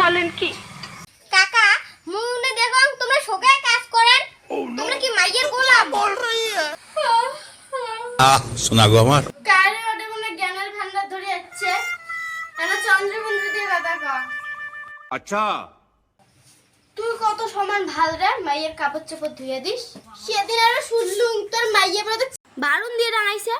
বলেন দিয়ে দাদা তুই কত সমান ভালো রে মাইয়ের কাপড় চোপড় ধুয়ে দিস। সেদিন আরও শুনলুম তোর মাইয়ে বারুন দিয়ে রাঙাইছে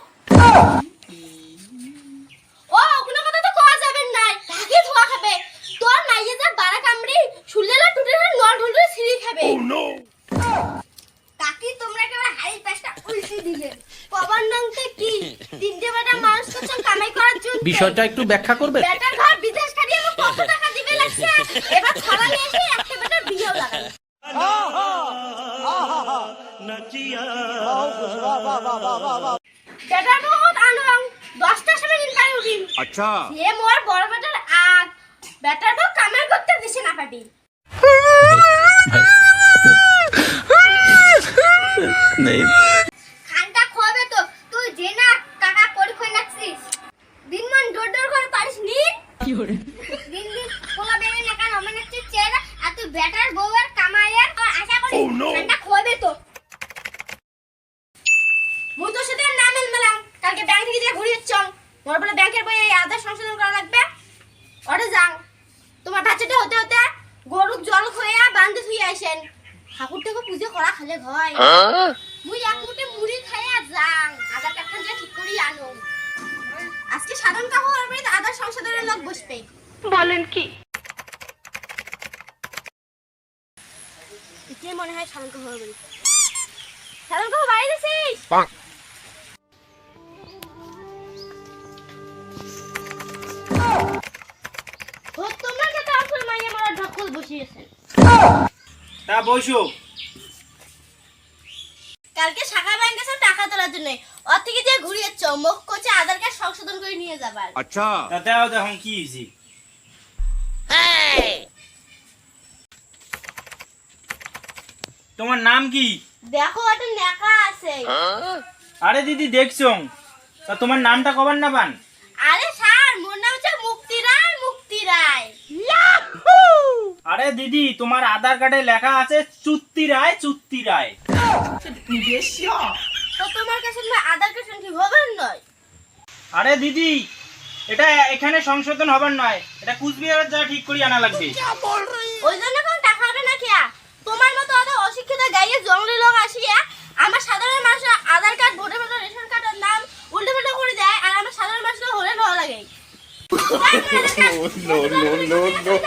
কাকি তোমরা কেবল হাই পাশটা উল্টে দিলে। পবনদংতে কি? তিনটে বেটা মানুষ করছ কামাই করার জন্য বিষয়টা একটু ব্যাখ্যা করবে? বেটার ঘর বিদেশ কাটিয়ে আমি কত টাকা দিবে লাগছে? এবার ছড়া নিয়ে এসে একটা বেটার বিয়েও লাগালো বেটা বহুত আনং দশটার সময় দিন আচ্ছা। সে মোর বড় বেটার আগ। বেটার কামাই করতে দিছে না পাটি। দিন দিন পোলা বেগে না কান? আমি নাকছিস চেহারা আর তুই বেটার বউয়ের কামাইয়ের আর আশা করি খানটা খোয়াবে তো। মুই তোর সাথে নাম মেলাম কালকে ব্যাংক থেকে যে ঘুরিয়ে চং মোর বলে ব্যাংকের বই এই আধার সংশোধন করা লাগবে। ওটা যাং তোমার বাচ্চাটা হতে হতে গরু জল খোয়া বান্ধে শুয়ে আসেন ঠাকুরটাকে পুজো করা খালে ভয় মুই এক মুঠে মুড়ি খাইয়া বসবে বলেন কি? মনে হয় সাধন কাকু বাড়ি। কাকু গেছিস? বসিয়েছেন? তা বসো। কালকে শাখা ব্যাংক গেছে টাকা তোলার জন্য থেকে যে ঘুরিয়ে চমক করছে আধার কার্ড সংশোধন করে নিয়ে যাবার। আচ্ছা। কি তোমার নাম কি? দেখো লেখা আছে। আরে দিদি দেখছ? তা তোমার নামটা কবার না পান? আরে স্যার মোর নাম হচ্ছে মুক্তি রায় মুক্তি রায় আরে দিদি তোমার আধার কার্ডে লেখা আছে চুত্তি রায় চুত্তি রায় তো তোমার কাছে না আধার কার্ড ঠিক হবে নয়? আরে দিদি এটা এখানে সংশোধন হবার নয়। এটা কুচবিহার যা ঠিক করে আনা লাগবে। ওই জন্য কোন টাকা হবে না খেয়া তোমার মতো অত অশিক্ষিত গাইয়ে জঙ্গলি লোক আসিয়া আমার সাধারণ মানুষের Aadhaar card voter card ration কার্ডের নাম উল্টো পাল্টা করে দেয় আর আমার সাধারণ মানুষের হলে ভালো লাগে। no, no, no, no.